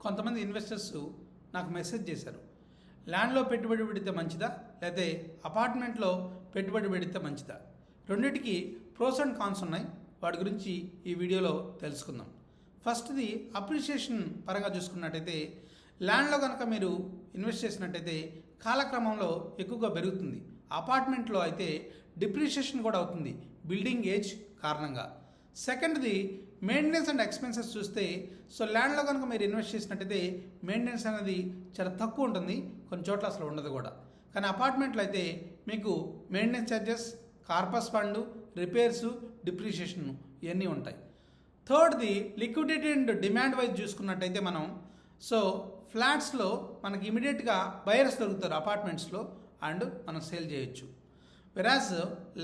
కొంతమంది ఇన్వెస్టర్స్ నాకు మెసేజ్ చేశారు. ల్యాండ్లో పెట్టుబడి పెడితే మంచిదా? లేకపోతే అపార్ట్మెంట్లో పెట్టుబడి పెడితే మంచిదా? రెండింటికి ప్రోస్ అండ్ కాన్స్ ఉన్నాయి. వాటి గురించి ఈ వీడియోలో తెలుసుకుందాం. ఫస్ట్ది అప్రిషియేషన్ పరంగా చూసుకున్నట్టయితే ల్యాండ్లో కనుక మీరు ఇన్వెస్ట్ చేసినట్టయితే కాలక్రమంలో ఎక్కువగా పెరుగుతుంది. అపార్ట్మెంట్లో అయితే డిప్రిషియేషన్ కూడా అవుతుంది. బిల్డింగ్ ఏజ్ కారణంగా. సెకండ్ది మెయింటెనెన్స్ అండ్ ఎక్స్పెన్సెస్ చూస్తే సో ల్యాండ్లో కనుక మీరు ఇన్వెస్ట్ చేసినట్టయితే మెయింటెనెన్స్ అనేది చాలా తక్కువ ఉంటుంది. కొన్ని చోట్ల అసలు ఉండదు కూడా. కానీ అపార్ట్మెంట్లో అయితే మీకు maintenance charges corpus fund repairs depreciation ఇవన్నీ ఉంటాయి. థర్డ్ది లిక్విడిటీ అండ్ డిమాండ్ వైజ్ చూసుకున్నట్టయితే మనం సో ఫ్లాట్స్లో మనకి ఇమీడియట్గా బయర్స్ దొరుకుతారు అపార్ట్మెంట్స్లో అండ్ మనం సేల్ చేయొచ్చు. వెరాజ్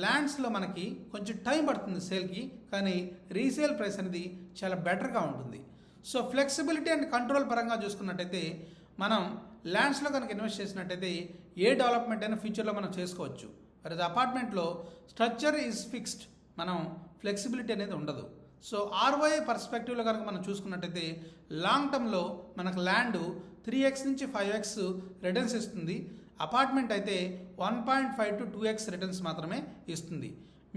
ల్యాండ్స్లో మనకి కొంచెం టైం పడుతుంది సేల్కి కానీ రీసేల్ ప్రైస్ అనేది చాలా బెటర్గా ఉంటుంది. సో ఫ్లెక్సిబిలిటీ అండ్ కంట్రోల్ పరంగా చూసుకున్నట్టయితే మనం ల్యాండ్స్లో కనుక ఇన్వెస్ట్ చేసినట్టయితే ఏ డెవలప్మెంట్ అయినా ఫ్యూచర్లో మనం చేసుకోవచ్చు. వెరాజ్ అపార్ట్మెంట్లో స్ట్రక్చర్ ఈజ్ ఫిక్స్డ్ మనం ఫ్లెక్సిబిలిటీ అనేది ఉండదు. సో ఆర్ఓఐ పర్స్పెక్టివ్లో కనుక మనం చూసుకున్నట్టయితే లాంగ్ టర్మ్లో మనకు ల్యాండ్ త్రీ ఎక్స్ నుంచి ఫైవ్ ఎక్స్ రిటర్న్స్ ఇస్తుంది. అపార్ట్మెంట్ అయితే one point five to two x returns మాత్రమే ఇస్తుంది.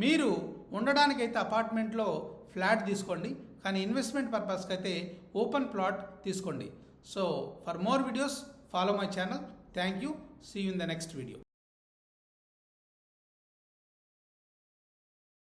మీరు ఉండడానికైతే అపార్ట్మెంట్లో ఫ్లాట్ తీసుకోండి కానీ ఇన్వెస్ట్మెంట్ పర్పస్కి అయితే ఓపెన్ ప్లాట్ తీసుకోండి. So for more videos follow my channel. Thank you. See in the next video.